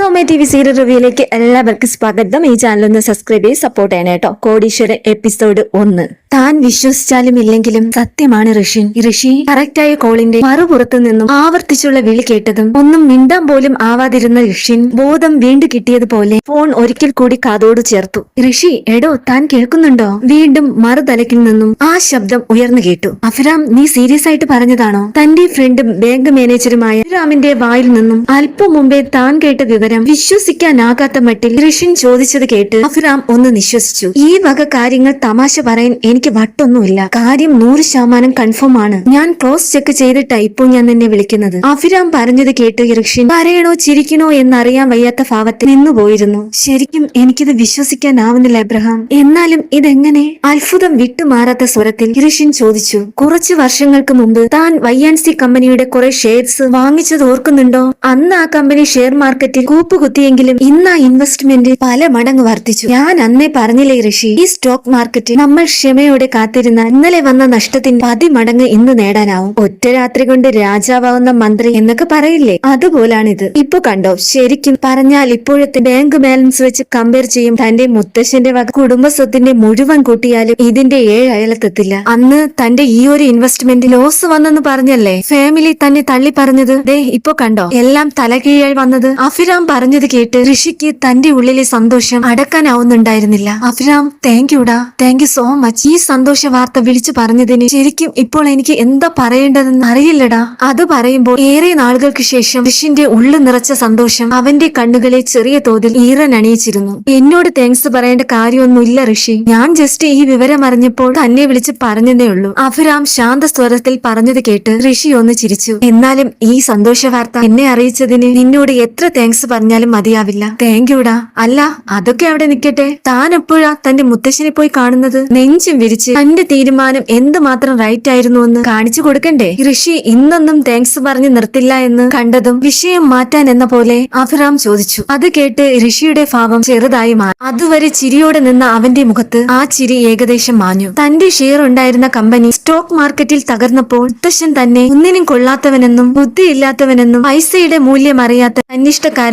Soumya T V serial റിവ്യൂയിലേക്ക് എല്ലാവർക്കും സ്വാഗതം. ഈ ചാനൽ ഒന്ന് സബ്സ്ക്രൈബ് ചെയ്ത് സപ്പോർട്ട് ചെയ്യണം കേട്ടോ കോടീശ്വരൻ എപ്പിസോഡ് ഒന്ന്. താൻ വിശ്വസിച്ചാലും ഇല്ലെങ്കിലും സത്യമാണ് ഋഷിൻ ഋഷി കറക്റ്റായ കോളിന്റെ മറുപുറത്തു നിന്നും ആവർത്തിച്ചുള്ള വിളി കേട്ടതും ഒന്നും മിണ്ടാൻ പോലും ആവാതിരുന്ന ഋഷിൻ ബോധം വീണ്ടും കിട്ടിയതുപോലെ ഫോൺ ഒരിക്കൽ കൂടി കാതോട് ചേർത്തു. ഋഷി എടോ താൻ കേൾക്കുന്നുണ്ടോ? വീണ്ടും മറുതലക്കിൽ നിന്നും ആ ശബ്ദം ഉയർന്നു കേട്ടു. അഫ്രാം നീ സീരിയസ് ആയിട്ട് പറഞ്ഞതാണോ? തന്റെ ഫ്രണ്ടും ബാങ്ക് മാനേജറുമായ അഫ്രാമിന്റെ വായിൽ നിന്നും അല്പം മുമ്പേ താൻ കേട്ട വിവരം വിശ്വസിക്കാനാകാത്ത മട്ടിൽ ഋഷിൻ ചോദിച്ചത് കേട്ട് അഫ്രാം ഒന്ന് നിശ്വസിച്ചു. ഈ വക കാര്യങ്ങൾ തമാശ പറയാൻ എനിക്ക് വട്ടൊന്നുമില്ല. കാര്യം നൂറ് ശതമാനം കൺഫേം ആണ്. ഞാൻ ക്രോസ് ചെക്ക് ചെയ്തിട്ടാ ഇപ്പോൾ ഞാൻ നിന്നെ വിളിക്കുന്നത്. അഫിറാം പറഞ്ഞത് കേട്ട് ഋഷിൻ പറയണോ ചിരിക്കണോ എന്നറിയാൻ വയ്യാത്ത ഭാവത്തിൽ നിന്നുപോയിരുന്നു. ശരിക്കും എനിക്കിത് വിശ്വസിക്കാനാവുന്നില്ല എബ്രഹാം എന്നാലും ഇതെങ്ങനെ? അത്ഭുതം വിട്ടുമാറാത്ത സ്വരത്തിൽ ഋഷിൻ ചോദിച്ചു. കുറച്ചു വർഷങ്ങൾക്ക് മുമ്പ് താൻ വൈ കമ്പനിയുടെ കുറെ ഷെയർസ് വാങ്ങിച്ചത് ഓർക്കുന്നുണ്ടോ? അന്ന് ആ കമ്പനി ഷെയർ മാർക്കറ്റിൽ കൂപ്പുകുത്തിയെങ്കിലും ഇന്ന് ആ ഇൻവെസ്റ്റ്മെന്റ് പല മടങ്ങ് വർദ്ധിച്ചു. ഞാൻ അന്നേ പറഞ്ഞില്ലേ ഋഷി ഈ സ്റ്റോക്ക് മാർക്കറ്റ് നമ്മൾ ക്ഷമയോടെ കാത്തിരുന്ന ഇന്നലെ വന്ന നഷ്ടത്തിന് പതിമടങ്ങ് ഇന്ന് നേടാനാവും. ഒറ്റ രാത്രി കൊണ്ട് രാജാവാവുന്ന മന്ത്രി എന്നൊക്കെ പറയില്ലേ? അതുപോലാണിത്. ഇപ്പൊ കണ്ടോ ശരിക്കും പറഞ്ഞാൽ ഇപ്പോഴത്തെ ബാങ്ക് ബാലൻസ് വെച്ച് കമ്പയർ ചെയ്യും തന്റെ മുത്തശ്ശന്റെ വക കുടുംബസ്വത്തിന്റെ മുഴുവൻ കൂട്ടിയാലും ഇതിന്റെ ഏഴ് അയലത്തെത്തില്ല. അന്ന് തന്റെ ഈ ഒരു ഇൻവെസ്റ്റ്മെന്റ് ലോസ് വന്നെന്ന് പറഞ്ഞല്ലേ? ഫാമിലി തന്നെ തള്ളി പറഞ്ഞത് ദേ ഇപ്പൊ കണ്ടോ? എല്ലാം തലകീഴായി വന്നത് അഫിറാം പറഞ്ഞത് കേട്ട് ഋഷിക്ക് തന്റെ ഉള്ളിലെ സന്തോഷം അടക്കാനാവുന്നുണ്ടായിരുന്നില്ല. അഫ്രാം താങ്ക് യുടാ താങ്ക് യു സോ മച്ച് ഈ സന്തോഷ വാർത്ത വിളിച്ചു പറഞ്ഞതിന് ശരിക്കും ഇപ്പോൾ എനിക്ക് എന്താ പറയേണ്ടതെന്ന് അറിയില്ലടാ. അത് പറയുമ്പോൾ ഏറെ നാളുകൾക്ക് ശേഷം ഋഷിന്റെ ഉള്ളു നിറച്ച സന്തോഷം അവന്റെ കണ്ണുകളെ ചെറിയ തോതിൽ ഈറൻ അണിയിച്ചിരുന്നു. എന്നോട് താങ്ക്സ് പറയേണ്ട കാര്യമൊന്നുമില്ല ഋഷി. ഞാൻ ജസ്റ്റ് ഈ വിവരം അറിഞ്ഞപ്പോൾ തന്നെ വിളിച്ച് പറഞ്ഞതേ ഉള്ളൂ. അഫ്രാം ശാന്ത സ്വരത്തിൽ പറഞ്ഞത് കേട്ട് ഋഷി ഒന്ന് ചിരിച്ചു. എന്നാലും ഈ സന്തോഷ വാർത്ത എന്നെ അറിയിച്ചതിന് നിന്നോട് എത്ര താങ്ക്സ് പറഞ്ഞാലും മതിയാവില്ല. താങ്ക്യൂടാ അല്ല അതൊക്കെ അവിടെ നിൽക്കട്ടെ താൻ എപ്പോഴാ തന്റെ മുത്തശ്ശനെ പോയി കാണുന്നത്? നെഞ്ചും വിരിച്ച് തന്റെ തീരുമാനം എന്തുമാത്രം റൈറ്റ് ആയിരുന്നു എന്ന് കാണിച്ചു കൊടുക്കണ്ടേ? ഋഷി ഇന്നൊന്നും താങ്ക്സ് പറഞ്ഞു നിർത്തില്ല എന്ന് കണ്ടതും വിഷയം മാറ്റാൻ എന്ന പോലെ അഭിറാം ചോദിച്ചു. അത് കേട്ട് ഋഷിയുടെ ഭാവം ചെറുതായി മാറി. അതുവരെ ചിരിയോടെ നിന്ന അവന്റെ മുഖത്ത് ആ ചിരി ഏകദേശം മാഞ്ഞു. തന്റെ ഷെയർ ഉണ്ടായിരുന്ന കമ്പനി സ്റ്റോക്ക് മാർക്കറ്റിൽ തകർന്നപ്പോൾ മുത്തശ്ശൻ തന്നെ ഒന്നിനും കൊള്ളാത്തവനെന്നും ബുദ്ധിയില്ലാത്തവനെന്നും പൈസയുടെ മൂല്യം അറിയാത്ത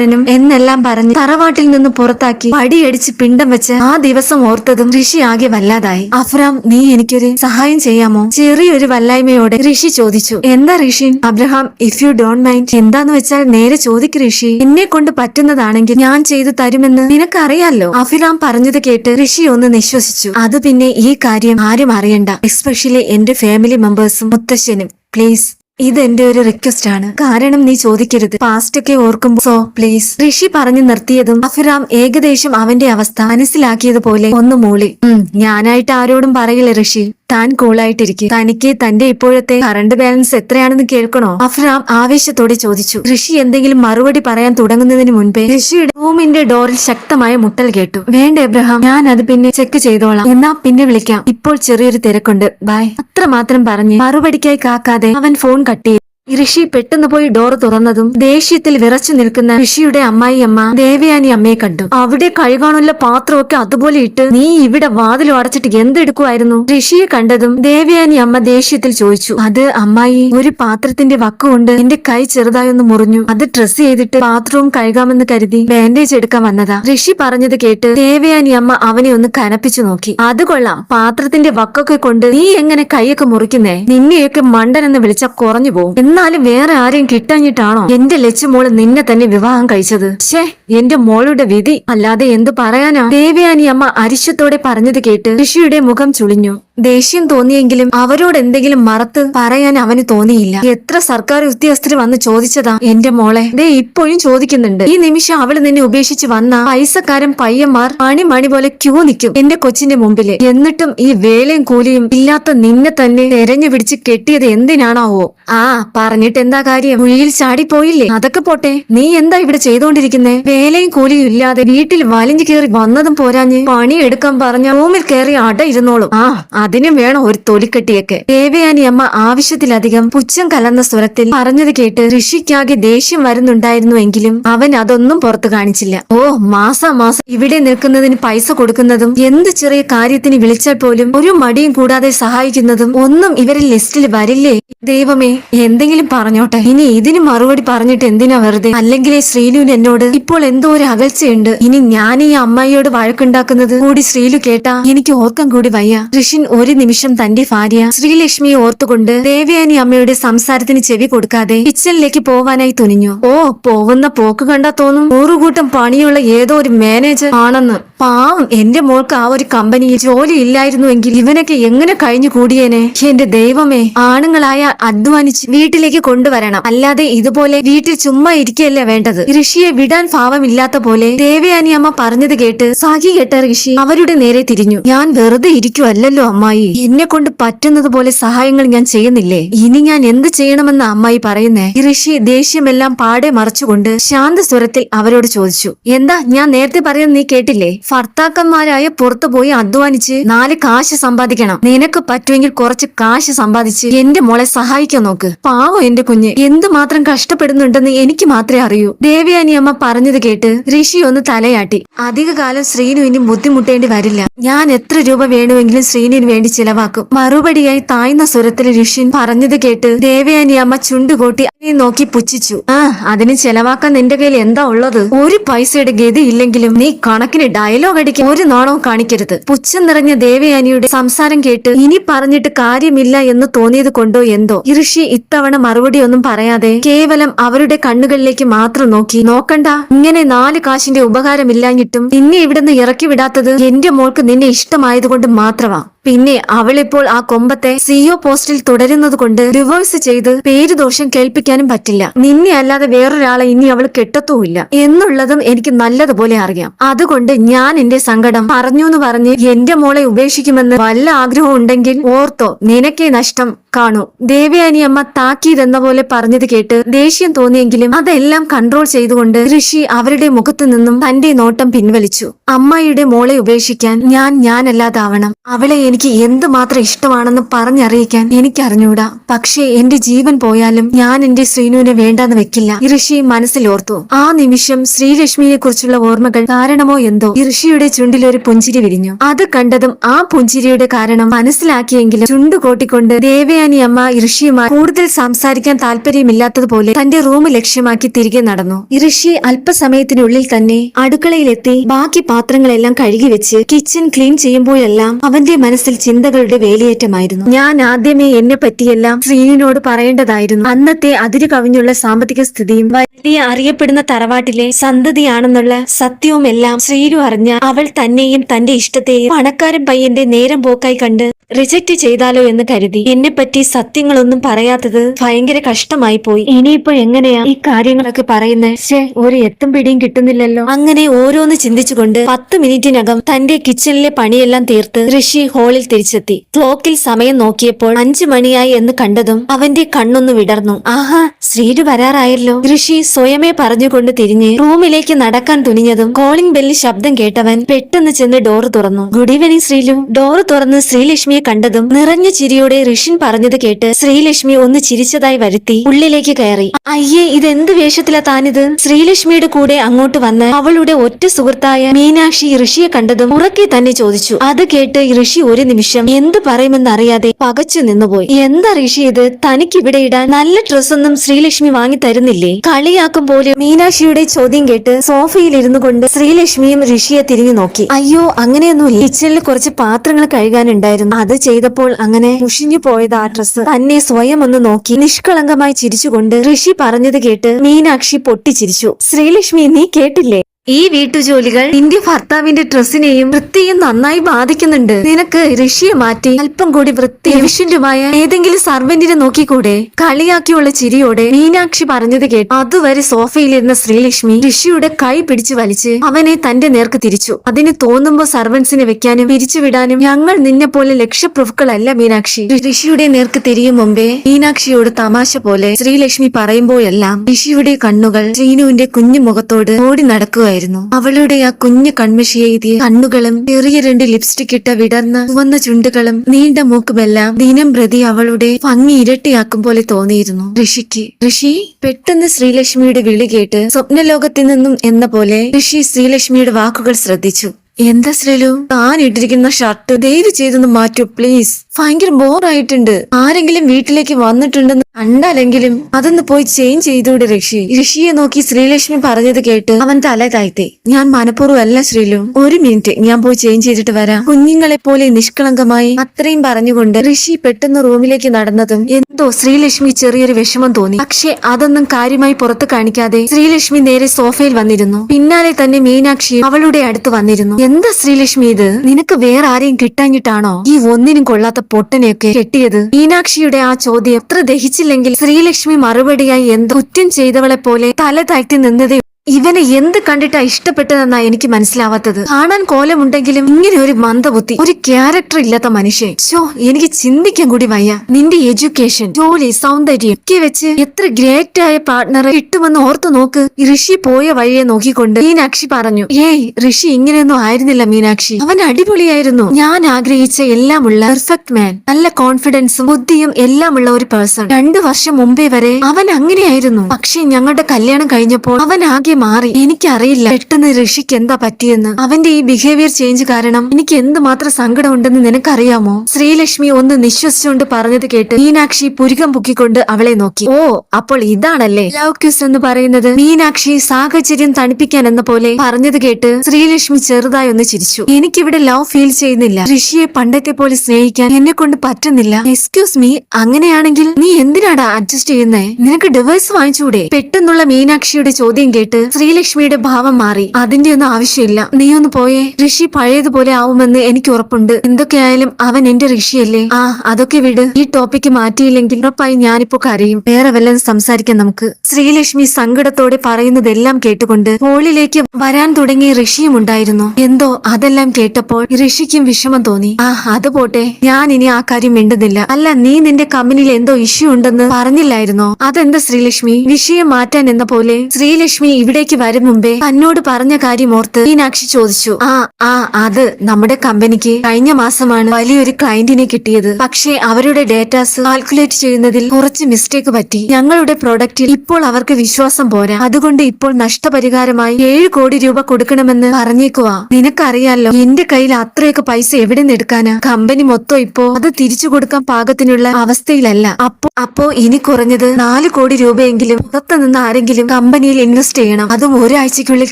അന്വേഷ്ടക്കാരനും എന്നെല്ലാം പറഞ്ഞ് തറവാട്ടിൽ നിന്ന് പുറത്താക്കി പടിയടിച്ച് പിണ്ടം വെച്ച് ആ ദിവസം ഓർത്തതും ഋഷി ആകെ വല്ലാതായി. അഫ്രാം നീ എനിക്കൊരു സഹായം ചെയ്യാമോ? ചെറിയൊരു വല്ലായ്മയോടെ ഋഷി ചോദിച്ചു. എന്താ Rishi? Abraham if you don't mind എന്താന്ന് വെച്ചാൽ നേരെ ചോദിക്ക് ഋഷി. എന്നെ കൊണ്ട് പറ്റുന്നതാണെങ്കിൽ ഞാൻ ചെയ്തു തരുമെന്ന് നിനക്കറിയാലോ? അഫിറാം പറഞ്ഞത് കേട്ട് ഋഷി ഒന്ന് നിശ്വസിച്ചു. അത് പിന്നെ ഈ കാര്യം ആരും അറിയണ്ട. എസ്പെഷ്യലി എന്റെ ഫാമിലി മെമ്പേഴ്സും മുത്തശ്ശനും. പ്ലീസ് ഇത് എന്റെ ഒരു റിക്വസ്റ്റ് ആണ്. കാരണം നീ ചോദിക്കരുത്. പാസ്റ്റ് ഒക്കെ ഓർക്കുമ്പോ സോ പ്ലീസ് ഋഷി പറഞ്ഞു നിർത്തിയതും അഫിറാം ഏകദേശം അവന്റെ അവസ്ഥ മനസ്സിലാക്കിയതുപോലെ ഒന്ന് മൂളി. "ഉം, ഞാനായിട്ട് ആരോടും പറയില്ല ഋഷി. താൻ കൂളായിട്ടിരിക്കും. തനിക്ക് തന്റെ ഇപ്പോഴത്തെ കറണ്ട് ബാലൻസ് എത്രയാണെന്ന് കേൾക്കണോ? അഫ്രാം ആവേശത്തോടെ ചോദിച്ചു. ഋഷി എന്തെങ്കിലും മറുപടി പറയാൻ തുടങ്ങുന്നതിന് മുൻപേ ഋഷിയുടെ റൂമിന്റെ ഡോറിൽ ശക്തമായ മുട്ടൽ കേട്ടു. വേണ്ട എബ്രഹാം ഞാൻ അത് പിന്നെ ചെക്ക് ചെയ്തോളാം. എന്നാ പിന്നെ വിളിക്കാം. ഇപ്പോൾ ചെറിയൊരു തിരക്കുണ്ട്. ബൈ. അത്രമാത്രം പറഞ്ഞ് മറുപടിക്കായി കാക്കാതെ അവൻ ഫോൺ കട്ട് ചെയ്തു. ഋഷി പെട്ടെന്ന് പോയി ഡോർ തുറന്നതും ദേഷ്യത്തിൽ വിറച്ചു നിൽക്കുന്ന ഋഷിയുടെ അമ്മായി അമ്മ ദേവയാനി അമ്മയെ കണ്ടു. അവിടെ കഴുകാനുള്ള പാത്രമൊക്കെ അതുപോലെ ഇട്ട് നീ ഇവിടെ വാതിൽ അടച്ചിട്ട് എന്തെടുക്കുമായിരുന്നു ഋഷിയെ കണ്ടതും ദേവയാനി അമ്മ ദേഷ്യത്തിൽ ചോദിച്ചു. അത് അമ്മായി ഒരു പാത്രത്തിന്റെ വക്കുകൊണ്ട് എന്റെ കൈ ചെറുതായൊന്ന് മുറിഞ്ഞു. അത് ഡ്രസ് ചെയ്തിട്ട് പാത്രവും കഴുകാമെന്ന് കരുതി ബാൻഡേജ് എടുക്കാൻ വന്നതാ. ഋഷി പറഞ്ഞത് കേട്ട് ദേവയാനി അമ്മ അവനെ ഒന്ന് കനപ്പിച്ചു നോക്കി. അത് കൊള്ളാം. പാത്രത്തിന്റെ വക്കൊക്കെ കൊണ്ട് നീ എങ്ങനെ കൈയൊക്കെ മുറിക്കുന്നേ? നിന്നെയൊക്കെ മണ്ടനെന്ന് വിളിച്ചാൽ കുറഞ്ഞു പോകും എന്നാലും വേറെ ആരെയും കിട്ടഞ്ഞിട്ടാണോ എന്റെ ലച്ചുമോൾ നിന്നെ തന്നെ വിവാഹം കഴിച്ചത്? ഷേ എന്റെ മോളുടെ വിധി അല്ലാതെ എന്ത് പറയാനാ? ദേവയാനി അമ്മ അരിശത്തോടെ പറഞ്ഞത് കേട്ട് ഋഷിയുടെ മുഖം ചുളിഞ്ഞു. ദേഷ്യം തോന്നിയെങ്കിലും അവരോട് എന്തെങ്കിലും മറത്ത് പറയാൻ അവന് തോന്നിയില്ല. എത്ര സർക്കാർ ഉദ്യോഗസ്ഥർ വന്ന് ചോദിച്ചതാ എന്റെ മോളെ. ദേ ഇപ്പോഴും ചോദിക്കുന്നുണ്ട്. ഈ നിമിഷം അവൾ നിന്നെ ഉപേക്ഷിച്ച് വന്ന പൈസക്കാരൻ പയ്യന്മാർ മണി മണി പോലെ ക്യൂ നിൽക്കും എന്റെ കൊച്ചിന്റെ മുമ്പിൽ. എന്നിട്ടും ഈ വേലയും കൂലിയും ഇല്ലാത്ത നിന്നെ തന്നെ തെരഞ്ഞു പിടിച്ച് കെട്ടിയത് എന്തിനാണാവോ? ആ പറഞ്ഞിട്ട് എന്താ കാര്യം? കുഴിയിൽ ചാടിപ്പോയില്ലേ? അതൊക്കെ പോട്ടെ. നീ എന്താ ഇവിടെ ചെയ്തോണ്ടിരിക്കുന്നേ? വേലയും കൂലിയും ഇല്ലാതെ വീട്ടിൽ വലിഞ്ഞു കയറി വന്നതും പോരാഞ്ഞ് പണിയെടുക്കാൻ പറഞ്ഞ റൂമിൽ കയറി അട ഇരുന്നോളും. ആ അതിനും വേണം ഒരു തൊലിക്കെട്ടിയൊക്കെ. ദേവയാനി അമ്മ ആവശ്യത്തിലധികം പുച്ഛം കലർന്ന സ്വരത്തിൽ പറഞ്ഞത് കേട്ട് ഋഷിക്കാകെ ദേഷ്യം വരുന്നുണ്ടായിരുന്നുവെങ്കിലും അവൻ അതൊന്നും പുറത്തു കാണിച്ചില്ല. ഓ മാസാ മാസം ഇവിടെ നിൽക്കുന്നതിന് പൈസ കൊടുക്കുന്നതും എന്ത് ചെറിയ കാര്യത്തിന് വിളിച്ചാൽ പോലും ഒരു മടിയും കൂടാതെ സഹായിക്കുന്നതും ഒന്നും ഇവരിൽ ലിസ്റ്റിൽ വരില്ലേ? ദൈവമേ എന്തെങ്കിലും എന്തെങ്കിലും പറഞ്ഞോട്ടെ? ഇനി ഇതിന് മറുപടി പറഞ്ഞിട്ട് എന്തിനാ വെറുതെ? അല്ലെങ്കിൽ ശ്രീലുവിന് എന്നോട് ഇപ്പോൾ എന്തോ ഒരു അകൽച്ചയുണ്ട്. ഇനി ഞാൻ ഈ അമ്മായിയോട് വഴക്കുണ്ടാക്കുന്നത്? കൂടി ശ്രീലു കേട്ടാ? എനിക്ക് ഓർക്കം കൂടി വയ്യ. ഋഷിൻ ഒരു നിമിഷം തന്റെ ഭാര്യ ശ്രീലക്ഷ്മിയെ ഓർത്തുകൊണ്ട് ദേവയാനി അമ്മയുടെ സംസാരത്തിന് ചെവി കൊടുക്കാതെ കിച്ചണിലേക്ക് പോവാനായി തുനിഞ്ഞു. ഓ പോവുന്ന പോക്ക് കണ്ടാ തോന്നും. നൂറുകൂട്ടം പണിയുള്ള ഏതോ ഒരു മാനേജർ ആണെന്ന്. പാവം എന്റെ മോൾക്ക് ആ ഒരു കമ്പനിയിൽ ജോലി ഇല്ലായിരുന്നുവെങ്കിൽ ഇവനൊക്കെ എങ്ങനെ കഴിഞ്ഞു കൂടിയേനെ? എന്റെ ദൈവമേ ആണുങ്ങളായ അധ്വാനിച്ച് വീട്ടിലേക്ക് കൊണ്ടുവരണം. അല്ലാതെ ഇതുപോലെ വീട്ടിൽ ചുമ്മാ ഇരിക്കുകയല്ല വേണ്ടത്? ഋഷിയെ വിടാൻ ഭാവമില്ലാത്ത പോലെ ദേവയാനി അമ്മ പറഞ്ഞത് കേട്ട് സാഖി കേട്ട ഋഷി അവരുടെ നേരെ തിരിഞ്ഞു. ഞാൻ വെറുതെ ഇരിക്കുവല്ലോ അമ്മായി. എന്നെ കൊണ്ട് പറ്റുന്നത് പോലെ സഹായങ്ങൾ ഞാൻ ചെയ്യുന്നില്ലേ? ഇനി ഞാൻ എന്ത് ചെയ്യണമെന്ന് അമ്മായി പറയുന്നേ? ഋഷി ദേഷ്യമെല്ലാം പാടെ മറച്ചുകൊണ്ട് ശാന്ത സ്വരത്തിൽ അവരോട് ചോദിച്ചു. എന്താ ഞാൻ നേരത്തെ പറയുന്ന നീ കേട്ടില്ലേ? ഭർത്താക്കന്മാരായ പുറത്തു പോയി അധ്വാനിച്ച് നാല് കാശ് സമ്പാദിക്കണം. നിനക്ക് പറ്റുമെങ്കിൽ കുറച്ച് കാശ് സമ്പാദിച്ച് എന്റെ മോളെ സഹായിക്കാൻ നോക്ക്. പാവം എന്റെ കുഞ്ഞ്. എന്തുമാത്രം കഷ്ടപ്പെടുന്നുണ്ടെന്ന് എനിക്ക് മാത്രമേ അറിയൂ. ദേവയാനി അമ്മ പറഞ്ഞത് കേട്ട് ഋഷി ഒന്ന് തലയാട്ടി. അധികകാലം ശ്രീനു ഇനി ബുദ്ധിമുട്ടേണ്ടി വരില്ല. ഞാൻ എത്ര രൂപ വേണമെങ്കിലും ശ്രീനുവിന് വേണ്ടി ചിലവാക്കും. മറുപടിയായി താഴ്ന്ന സ്വരത്തിൽ ഋഷി പറഞ്ഞത് കേട്ട് ദേവയാനിയമ്മ ചുണ്ടുകൊട്ടി അതിനെ നോക്കി പുച്ഛിച്ചു. ആ അതിന് ചെലവാക്കാൻ നിന്റെ കയ്യിൽ എന്താ ഉള്ളത്? ഒരു പൈസയുടെ ഗതി ഇല്ലെങ്കിലും നീ കണക്കിന് ഡയലോഗ് അടിക്കാൻ ഒരു നാണവും കാണിക്കരുത്. പുച്ഛം നിറഞ്ഞ ദേവയാനിയുടെ സംസാരം കേട്ട് ഇനി പറഞ്ഞിട്ട് കാര്യമില്ല എന്ന് തോന്നിയത് കൊണ്ടോ എന്തോ. ഋഷി ഇത്തവണ മറുപടി ഒന്നും പറയാതെ കേവലം അവരുടെ കണ്ണുകളിലേക്ക് മാത്രം നോക്കി. നോക്കണ്ട ഇങ്ങനെ നാല് കാശിന്റെ ഉപകാരമില്ലാഞ്ഞിട്ടും നിന്നെ ഇവിടുന്ന് ഇറക്കി വിടാത്തത് എന്റെ മോൾക്ക് നിന്നെ ഇഷ്ടമായതുകൊണ്ട് മാത്രമാ. പിന്നെ അവളിപ്പോൾ ആ കൊമ്പത്തെ സിഒ പോസ്റ്റിൽ തുടരുന്നത് കൊണ്ട് റിവേഴ്സ് ചെയ്ത് പേര് ദോഷം കേൾപ്പിക്കാനും പറ്റില്ല. നിന്നെ അല്ലാതെ വേറൊരാളെ ഇനി അവൾ കെട്ടത്തുമില്ല. എന്നുള്ളതും എനിക്ക് നല്ലതുപോലെ അറിയാം. അതുകൊണ്ട് ഞാൻ എന്റെ സങ്കടം പറഞ്ഞു എന്ന് പറഞ്ഞ് എന്റെ മോളെ ഉപേക്ഷിക്കുമെന്ന് വല്ല ആഗ്രഹം ഉണ്ടെങ്കിൽ ഓർത്തോ നിനക്കേ നഷ്ടം കാണൂ. ദേവയാനി അമ്മ താക്കീതെന്ന പോലെ പറഞ്ഞത് കേട്ട് ദേഷ്യം തോന്നിയെങ്കിലും അതെല്ലാം കൺട്രോൾ ചെയ്തുകൊണ്ട് ഋഷി അവരുടെ മുഖത്തു നിന്നും തന്റെ നോട്ടം പിൻവലിച്ചു. അമ്മയുടെ മോളെ ഉപേക്ഷിക്കാൻ ഞാൻ ഞാനല്ലാതാവണം. അവളെ എനിക്ക് എന്തുമാത്രം ഇഷ്ടമാണെന്ന് പറഞ്ഞറിയിക്കാൻ എനിക്കറിഞ്ഞൂടാ. പക്ഷേ എന്റെ ജീവൻ പോയാലും ഞാൻ എന്റെ ശ്രീനുവിനെ വേണ്ടാന്ന് വെക്കില്ല. ഈ ഋഷി മനസ്സിലോർത്തു. ആ നിമിഷം ശ്രീലക്ഷ്മിയെ കുറിച്ചുള്ള ഓർമ്മകൾ കാരണമോ എന്തോ ഈ ഋഷിയുടെ ചുണ്ടിലൊരു പുഞ്ചിരി വിരിഞ്ഞു. അത് കണ്ടതും ആ പുഞ്ചിരിയുടെ കാരണം മനസ്സിലാക്കിയെങ്കിലും ചുണ്ടു കോട്ടിക്കൊണ്ട് ദേവയാനി അമ്മ ഋഷിയുമായി കൂടുതൽ സംസാരിക്കാൻ താല്പര്യമില്ലാത്തതുപോലെ തന്റെ റൂം ലക്ഷ്യമാക്കി തിരികെ നടന്നു. ഋഷി അല്പസമയത്തിനുള്ളിൽ തന്നെ അടുക്കളയിലെത്തി ബാക്കി പാത്രങ്ങളെല്ലാം കഴുകി വെച്ച് കിച്ചൺ ക്ലീൻ ചെയ്യുമ്പോഴെല്ലാം അവന്റെ മനസ്സിൽ ചിന്തകളുടെ വേലിയേറ്റമായിരുന്നു. ഞാൻ ആദ്യമേ എന്നെ പറ്റിയെല്ലാം ശ്രീനിനോട് പറയേണ്ടതായിരുന്നു. അന്നത്തെ അതിരു കവിഞ്ഞുള്ള സാമ്പത്തിക സ്ഥിതിയും വലിയ അറിയപ്പെടുന്ന തറവാട്ടിലെ സന്തതിയാണെന്നുള്ള സത്യവും എല്ലാം ശ്രീരു അറിഞ്ഞ അവൾ തന്നെയും തന്റെ ഇഷ്ടത്തെയും പണക്കാരൻ പയ്യന്റെ നേരം പോക്കായി കണ്ട് റിജക്റ്റ് ചെയ്താലോ എന്ന് കരുതി. എന്നെ പറ്റി സത്യങ്ങളൊന്നും പറയാത്തത് ഭയങ്കര കഷ്ടമായി പോയി. ഇനിയിപ്പോ എങ്ങനെയാ ഈ കാര്യങ്ങളൊക്കെ പറയുന്നത് ശേ ഒരു എത്തും പിടിയും കിട്ടുന്നില്ലല്ലോ. അങ്ങനെ ഓരോന്ന് ചിന്തിച്ചുകൊണ്ട് പത്ത് മിനിറ്റിനകം തന്റെ കിച്ചണിലെ പണിയെല്ലാം തീർത്ത് ഋഷി ഹാളിൽ തിരിച്ചെത്തി. ക്ലോക്കിൽ സമയം നോക്കിയപ്പോൾ അഞ്ചു മണിയായി എന്ന് കണ്ടതും അവന്റെ കണ്ണൊന്നു വിടർന്നു. ആഹാ ശ്രീരു വരാറായല്ലോ. ഋഷി സ്വയമേ പറഞ്ഞുകൊണ്ട് തിരിഞ്ഞ് റൂമിലേക്ക് നടക്കാൻ തുനിഞ്ഞതും കോളിംഗ് ബെല്ലിൽ ശബ്ദം കേട്ടവൻ പെട്ടെന്ന് ചെന്ന് ഡോർ തുറന്നു. Good evening Sreelu. ഡോർ തുറന്ന് ശ്രീലക്ഷ്മിയെ കണ്ടതും നിറഞ്ഞ ചിരിയോടെ ഋഷിൻ പറഞ്ഞത് കേട്ട് ശ്രീലക്ഷ്മി ഒന്ന് ചിരിച്ചതായി വരുത്തി ഉള്ളിലേക്ക് കയറി. അയ്യേ ഇതെന്ത് വേഷത്തിലാ താനിത്? ശ്രീലക്ഷ്മിയുടെ കൂടെ അങ്ങോട്ട് വന്ന് അവളുടെ ഒറ്റ സുഹൃത്തായ മീനാക്ഷി ഋഷിയെ കണ്ടതും ഉറക്കെ തന്നെ ചോദിച്ചു. അത് കേട്ട് ഋഷി ഒരു നിമിഷം എന്ത് പറയുമെന്ന് അറിയാതെ പകച്ചു നിന്നുപോയി. എന്താ ഋഷി ഇത്? തനിക്ക് ഇവിടെ ഇടാൻ നല്ല ഡ്രസ്സൊന്നും ശ്രീലക്ഷ്മി വാങ്ങി തരുന്നില്ലേ കളിയാക്കും പോലെ മീനാക്ഷിയുടെ ചോദ്യം കേട്ട് സോഫയിൽ ഇരുന്നു കൊണ്ട് ശ്രീലക്ഷ്മിയും ഋഷിയെ തിരിഞ്ഞു നോക്കി. അയ്യോ അങ്ങനെയൊന്നുമില്ല. കിച്ചണിൽ കുറച്ച് പാത്രങ്ങൾ കഴുകാനുണ്ടായിരുന്നു. അത് ചെയ്തപ്പോൾ അങ്ങനെ മുഷിഞ്ഞു പോയത് ആ ഡ്രസ്സ് തന്നെ സ്വയം ഒന്ന് നോക്കി നിഷ്കളങ്കമായി ചിരിച്ചുകൊണ്ട് ഋഷി പറഞ്ഞത് കേട്ട് മീനാക്ഷി പൊട്ടിച്ചിരിച്ചു. ശ്രീലക്ഷ്മി നീ കേട്ടില്ലേ? ഈ വീട്ടുജോലികൾ നിന്റെ ഭർത്താവിന്റെ ഡ്രസ്സിനെയും വൃത്തിയും നന്നായി ബാധിക്കുന്നുണ്ട്. നിനക്ക് ഋഷിയെ മാറ്റി അല്പം കൂടി വൃത്തി എഫിഷ്യന്റുമായ ഏതെങ്കിലും സർവന്റിനെ നോക്കിക്കൂടെ? കളിയാക്കിയുള്ള ചിരിയോടെ മീനാക്ഷി പറഞ്ഞത് കേട്ട്. അതുവരെ സോഫയിലിരുന്ന ശ്രീലക്ഷ്മി ഋഷിയുടെ കൈ പിടിച്ചു വലിച്ച് അവനെ തന്റെ നേർക്ക് തിരിച്ചു. അതിന് തോന്നുമ്പോ സർവൻസിനെ വെക്കാനും പിരിച്ചുവിടാനും ഞങ്ങൾ നിന്നെ പോലെ ലക്ഷ്യപ്രഭുക്കളല്ല മീനാക്ഷി. ഋഷിയുടെ നേർക്ക് തിരിയും മുമ്പേ മീനാക്ഷിയോട് തമാശ പോലെ ശ്രീലക്ഷ്മി പറയുമ്പോഴെല്ലാം ഋഷിയുടെ കണ്ണുകൾ ശ്രീനുവിന്റെ കുഞ്ഞു മുഖത്തോട് ഓടി നടക്കുകയായിരുന്നു. അവളുടെ ആ കുഞ്ഞു കൺമിഷി എഴുതിയ കണ്ണുകളും ചെറിയ രണ്ട് ലിപ്സ്റ്റിക് ഇട്ട വിടർന്ന ചുവന്ന ചുണ്ടുകളും നീണ്ട മൂക്കുമെല്ലാം ദിനം പ്രതി അവളുടെ ഭംഗി ഇരട്ടിയാക്കും പോലെ തോന്നിയിരുന്നു. ഋഷിക്ക് ഋഷി പെട്ടെന്ന് ശ്രീലക്ഷ്മിയുടെ വിളി കേട്ട് സ്വപ്നലോകത്തിൽ നിന്നും എന്ന പോലെ ഋഷി ശ്രീലക്ഷ്മിയുടെ വാക്കുകൾ ശ്രദ്ധിച്ചു. എന്താ ശ്രീലു? താൻ ഇട്ടിരിക്കുന്ന ഷർട്ട് ദയവ് ചെയ്തൊന്ന് മാറ്റൂ പ്ലീസ്. ഭയങ്കര ബോറായിട്ടുണ്ട്. ആരെങ്കിലും വീട്ടിലേക്ക് വന്നിട്ടുണ്ടെന്ന് കണ്ടാലെങ്കിലും അതൊന്ന് പോയി ചേഞ്ച് ചെയ്തൂടെ ഋഷി ഋഷിയെ നോക്കി ശ്രീലക്ഷ്മി പറഞ്ഞത് കേട്ട് അവൻ തല താഴ്ത്തി. ഞാൻ മനഃപൂർവം അല്ല ശ്രീലു. ഒരു മിനിറ്റ് ഞാൻ പോയി ചേഞ്ച് ചെയ്തിട്ട് വരാം. കുഞ്ഞുങ്ങളെ പോലെ നിഷ്കളങ്കമായി അത്രയും പറഞ്ഞുകൊണ്ട് ഋഷി പെട്ടെന്ന് റൂമിലേക്ക് നടന്നതും എന്തോ ശ്രീലക്ഷ്മി ചെറിയൊരു വിഷമം തോന്നി. പക്ഷെ അതൊന്നും കാര്യമായി പുറത്ത് കാണിക്കാതെ ശ്രീലക്ഷ്മി നേരെ സോഫയിൽ വന്നിരുന്നു. പിന്നാലെ തന്നെ മീനാക്ഷി അവളുടെ അടുത്ത് വന്നിരുന്നു. എന്താ ശ്രീലക്ഷ്മി ഇത്? നിനക്ക് വേറെ ആരെയും കിട്ടാഞ്ഞിട്ടാണോ ഈ ഒന്നിനും കൊള്ളാത്ത പൊട്ടനെയൊക്കെ കെട്ടിയത്? മീനാക്ഷിയുടെ ആ ചോദ്യം എത്ര ദഹിച്ചില്ലെങ്കിൽ ശ്രീലക്ഷ്മി മറുപടിയായി എന്തോ കുറ്റം ചെയ്തവളെ പോലെ തല താഴ്ത്തി നിന്നതേ ഇവനെ എന്ത് കണ്ടിട്ടാ ഇഷ്ടപ്പെട്ടതെന്നാ എനിക്ക് മനസ്സിലാവാത്തത്. കാണാൻ കോലമുണ്ടെങ്കിലും ഇങ്ങനെ ഒരു മന്ദബുദ്ധി ഒരു ക്യാരക്ടർ ഇല്ലാത്ത മനുഷ്യൻ. ഷോ എനിക്ക് ചിന്തിക്കാൻ കൂടി വയ്യ. നിന്റെ എഡ്യൂക്കേഷൻ ജോലി സൗന്ദര്യം ഒക്കെ വെച്ച് എത്ര ഗ്രേറ്റ് ആയ പാർട്ട്ണറെ കിട്ടുമെന്ന് ഓർത്തു നോക്ക്. ഋഷി പോയ വഴിയെ നോക്കിക്കൊണ്ട് മീനാക്ഷി പറഞ്ഞു ഏയ് ഋഷി ഇങ്ങനെയൊന്നും ആയിരുന്നില്ല മീനാക്ഷി. അവൻ അടിപൊളിയായിരുന്നു. ഞാൻ ആഗ്രഹിച്ച എല്ലാമുള്ള പെർഫെക്റ്റ് മാൻ നല്ല കോൺഫിഡൻസും ബുദ്ധിയും എല്ലാമുള്ള ഒരു പേഴ്സൺ. രണ്ടു വർഷം മുമ്പേ വരെ അവൻ അങ്ങനെയായിരുന്നു. പക്ഷെ ഞങ്ങളുടെ കല്യാണം കഴിഞ്ഞപ്പോൾ അവൻ ആകെ മാറി. എനിക്കറിയില്ല. പെട്ടെന്ന് ഋഷിക്ക് എന്താ പറ്റിയെന്ന്. അവന്റെ ഈ ബിഹേവിയർ ചേഞ്ച് കാരണം എനിക്ക് എന്തുമാത്രം സങ്കടം ഉണ്ടെന്ന് നിനക്കറിയാമോ? ശ്രീലക്ഷ്മി ഒന്ന് നിശ്വസിച്ചുകൊണ്ട് പറഞ്ഞത് കേട്ട് മീനാക്ഷി പുരുകം പൊക്കിക്കൊണ്ട് അവളെ നോക്കി. ഓ അപ്പോൾ ഇതാണല്ലേ? ലവ് ക്യൂസ് എന്ന് പറയുന്നത് മീനാക്ഷി സാഹചര്യം തണുപ്പിക്കാൻ എന്ന പോലെ പറഞ്ഞത് കേട്ട് ശ്രീലക്ഷ്മി ചെറുതായി ഒന്ന് ചിരിച്ചു. എനിക്കിവിടെ ലവ് ഫീൽ ചെയ്യുന്നില്ല. ഋഷിയെ പണ്ടത്തെ പോലെ സ്നേഹിക്കാൻ എന്നെ കൊണ്ട് പറ്റുന്നില്ല. എക്സ്ക്യൂസ് മീ അങ്ങനെയാണെങ്കിൽ നീ എന്തിനാടാ അഡ്ജസ്റ്റ് ചെയ്യുന്നേ? നിനക്ക് ഡിവേഴ്സ് വാങ്ങിച്ചൂടെ? പെട്ടെന്നുള്ള മീനാക്ഷിയുടെ ചോദ്യം കേട്ട് ശ്രീലക്ഷ്മിയുടെ ഭാവം മാറി. അതിന്റെ ഒന്നും ആവശ്യമില്ല. നീ ഒന്ന് പോയേ. ഋഷി പഴയതുപോലെ ആവുമെന്ന് എനിക്ക് ഉറപ്പുണ്ട്. എന്തൊക്കെയായാലും അവൻ എന്റെ ഋഷിയല്ലേ? ആ അതൊക്കെ വിട്. ഈ ടോപ്പിക്ക് മാറ്റിയില്ലെങ്കിൽ ഉറപ്പായി ഞാനിപ്പോ കരയും. വേറെ വല്ലതും സംസാരിക്കാം നമുക്ക്. ശ്രീലക്ഷ്മി സങ്കടത്തോടെ പറയുന്നതെല്ലാം കേട്ടുകൊണ്ട് ഹോളിലേക്ക് വരാൻ തുടങ്ങിയ ഋഷിയും ഉണ്ടായിരുന്നു. എന്തോ? അതെല്ലാം കേട്ടപ്പോൾ ഋഷിക്കും വിഷമം തോന്നി. ആ അത് പോട്ടെ. ഞാൻ ഇനി ആ കാര്യം മിണ്ടുന്നില്ല. അല്ല നീ നിന്റെ കമ്പനിയിൽ എന്തോ ഇഷ്യൂ ഉണ്ടെന്ന് പറഞ്ഞില്ലായിരുന്നോ? അതെന്താ ശ്രീലക്ഷ്മി? വിഷയം മാറ്റാൻ എന്ന പോലെ ശ്രീലക്ഷ്മി ഇവിടേക്ക് വരും മുമ്പേ തന്നോട് പറഞ്ഞ കാര്യം ഓർത്ത് മീനാക്ഷി ചോദിച്ചു ആ ആ അത് നമ്മുടെ കമ്പനിക്ക് കഴിഞ്ഞ മാസമാണ് വലിയൊരു ക്ലയന്റിനെ കിട്ടിയത്. പക്ഷേ അവരുടെ ഡേറ്റാസ് കാൽക്കുലേറ്റ് ചെയ്യുന്നതിൽ കുറച്ച് മിസ്റ്റേക്ക് പറ്റി. ഞങ്ങളുടെ പ്രൊഡക്റ്റിൽ ഇപ്പോൾ അവർക്ക് വിശ്വാസം പോരാ. അതുകൊണ്ട് ഇപ്പോൾ നഷ്ടപരിഹാരമായി ഏഴ് കോടി രൂപ കൊടുക്കണമെന്ന് പറഞ്ഞേക്കുവാ നിനക്കറിയാലോ എന്റെ കയ്യിൽ അത്രയൊക്കെ പൈസ എവിടെ നിന്ന് എടുക്കാനാ? കമ്പനി മൊത്തം ഇപ്പോ അത് തിരിച്ചു കൊടുക്കാൻ പാകത്തിനുള്ള അവസ്ഥയിലല്ല. അപ്പോ അപ്പോ ഇനി കുറഞ്ഞത് നാല് കോടി രൂപയെങ്കിലും പുറത്തു നിന്ന് ആരെങ്കിലും കമ്പനിയിൽ ഇൻവെസ്റ്റ് ചെയ്യണം. അതും ഒരാഴ്ചക്കുള്ളിൽ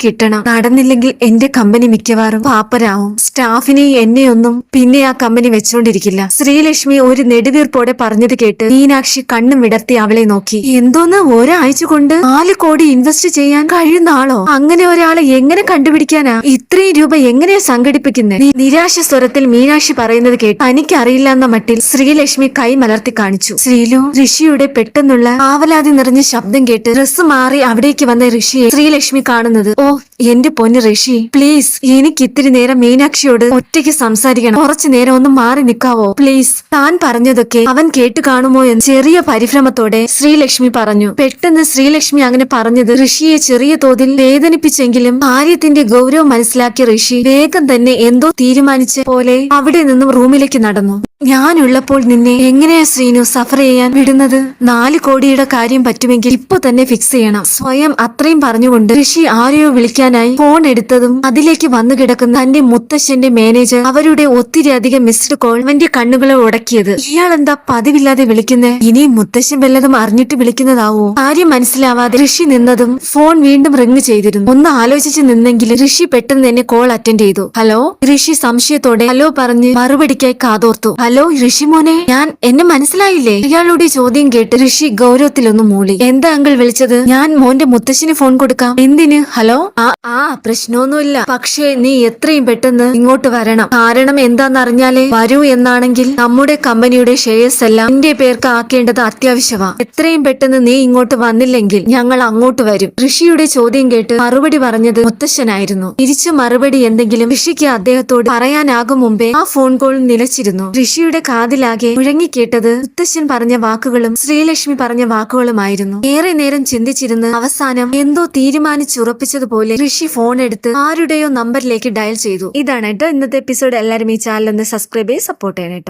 കിട്ടണം. നടന്നില്ലെങ്കിൽ എന്റെ കമ്പനി മിക്കവാറും പാപ്പരാവും. സ്റ്റാഫിനെ എന്നെയൊന്നും പിന്നെ ആ കമ്പനി വെച്ചോണ്ടിരിക്കില്ല. ശ്രീലക്ഷ്മി ഒരു നെടുവീർപ്പോടെ പറഞ്ഞത് കേട്ട് മീനാക്ഷി കണ്ണും വിടർത്തി അവളെ നോക്കി. എന്തോന്ന് ഒരാഴ്ച കൊണ്ട് നാല് കോടി ഇൻവെസ്റ്റ് ചെയ്യാൻ കഴിയുന്ന ആളോ? അങ്ങനെ ഒരാളെ എങ്ങനെ കണ്ടുപിടിക്കാനാ? ഇത്രയും രൂപ എങ്ങനെയാ സംഘടിപ്പിക്കുന്നത് നിരാശ സ്വരത്തിൽ മീനാക്ഷി പറയുന്നത് കേട്ട് തനിക്കറിയില്ല എന്ന മട്ടിൽ ശ്രീലക്ഷ്മി കൈ മലർത്തി കാണിച്ചു. ശ്രീലു ഋഷിയുടെ പെട്ടെന്നുള്ള ആവലാതി നിറഞ്ഞ ശബ്ദം കേട്ട് ഡ്രസ് മാറി അവിടേക്ക് വന്ന ഋഷിയെ ശ്രീലക്ഷ്മി കാണുന്നത്. ഓ എന്റെ പൊന്ന് ഋഷി. പ്ലീസ് എനിക്ക് ഇത്തിരി നേരം മീനാക്ഷിയോട് ഒറ്റയ്ക്ക് സംസാരിക്കണം. കുറച്ചു നേരം ഒന്ന് മാറി നിൽക്കാവോ പ്ലീസ് താൻ പറഞ്ഞതൊക്കെ അവൻ കേട്ടു കാണുമോ എന്ന് ചെറിയ പരിഭ്രമത്തോടെ ശ്രീലക്ഷ്മി പറഞ്ഞു. പെട്ടെന്ന് ശ്രീലക്ഷ്മി അങ്ങനെ പറഞ്ഞത് ഋഷിയെ ചെറിയ തോതിൽ വേദനിപ്പിച്ചെങ്കിലും കാര്യത്തിന്റെ ഗൗരവം മനസ്സിലാക്കിയ ഋഷി വേഗം തന്നെ എന്തോ തീരുമാനിച്ച പോലെ അവിടെ നിന്നും റൂമിലേക്ക് നടന്നു. ഞാനുള്ളപ്പോൾ നിന്നെ എങ്ങനെയാ ശ്രീനു സഫർ ചെയ്യാൻ വിടുന്നത്? നാല് കോടിയുടെ കാര്യം പറ്റുമെങ്കിൽ ഇപ്പൊ തന്നെ ഫിക്സ് ചെയ്യണം. സ്വയം അത്രയും പറഞ്ഞുകൊണ്ട് ഋഷി ആരെയോ വിളിക്കാനായി ഫോൺ എടുത്തതും അതിലേക്ക് വന്നു കിടക്കുന്ന തന്റെ മുത്തശ്ശന്റെ മാനേജർ അവരുടെ ഒത്തിരി അധികം മിസ്ഡ് കോൾ അവന്റെ കണ്ണുകളെ ഉടക്കിയത്. ഇയാൾ എന്താ പതിവില്ലാതെ വിളിക്കുന്നത് ഇനി മുത്തശ്ശൻ വല്ലതും അറിഞ്ഞിട്ട് വിളിക്കുന്നതാവോ? കാര്യം മനസ്സിലാവാതെ ഋഷി നിന്നതും ഫോൺ വീണ്ടും റിങ് ചെയ്തിരുന്നു. ഒന്ന് ആലോചിച്ച് നിന്നെങ്കിൽ ഋഷി പെട്ടെന്ന് തന്നെ കോൾ അറ്റൻഡ് ചെയ്തു. ഹലോ? ഋഷി സംശയത്തോടെ ഹലോ പറഞ്ഞ് മറുപടിക്കായി കാതോർത്തു. ഹലോ ഋഷി മോനെ ഞാൻ എന്നെ മനസ്സിലായില്ലേ? ഇയാളുടെ ചോദ്യം കേട്ട് ഋഷി ഗൗരവത്തിലൊന്ന് മൂളി. എന്താ അങ്കിൾ വിളിച്ചത്? ഞാൻ മോന്റെ മുത്തശ്ശിന് ഫോൺ കൊടുക്കാം. എന്തിന്? ഹലോ? ആ ആ പ്രശ്നമൊന്നുമില്ല. പക്ഷേ നീ എത്രയും പെട്ടെന്ന് ഇങ്ങോട്ട് വരണം. കാരണം എന്താണെന്നറിഞ്ഞാലേ വരൂ എന്നാണെങ്കിൽ നമ്മുടെ കമ്പനിയുടെ ഷെയർസ് എല്ലാം എന്റെ പേർക്ക് ആക്കേണ്ടത് അത്യാവശ്യമാ. എത്രയും പെട്ടെന്ന് നീ ഇങ്ങോട്ട് വന്നില്ലെങ്കിൽ ഞങ്ങൾ അങ്ങോട്ട് വരും. ഋഷിയുടെ ചോദ്യം കേട്ട് മറുപടി പറഞ്ഞത് മുത്തശ്ശനായിരുന്നു. തിരിച്ചു മറുപടി എന്തെങ്കിലും ഋഷിക്ക് അദ്ദേഹത്തോട് പറയാനാകും മുമ്പേ ആ ഫോൺ കോൾ നിലച്ചിരുന്നു. ഋഷിയുടെ കാതിലാകെ മുഴങ്ങിക്കേട്ടത് മുത്തശ്ശൻ പറഞ്ഞ വാക്കുകളും ശ്രീലക്ഷ്മി പറഞ്ഞ വാക്കുകളുമായിരുന്നു. ഏറെ നേരം ചിന്തിച്ചിരുന്ന് അവസാനം എന്തോ തീരുമാനിച്ചുറപ്പിച്ചതുപോലെ ഋഷി ഫോൺ എടുത്ത് ആരുടെയോ നമ്പറിലേക്ക് ഡയൽ ചെയ്തു. ഇതാണ് കേട്ടോ ഇന്നത്തെ എപ്പിസോഡ് എല്ലാവരും ഈ ചാനൽ ഒന്ന് സബ്സ്ക്രൈബ് ചെയ്ത് സപ്പോർട്ട് ചെയ്യണം കേട്ടോ.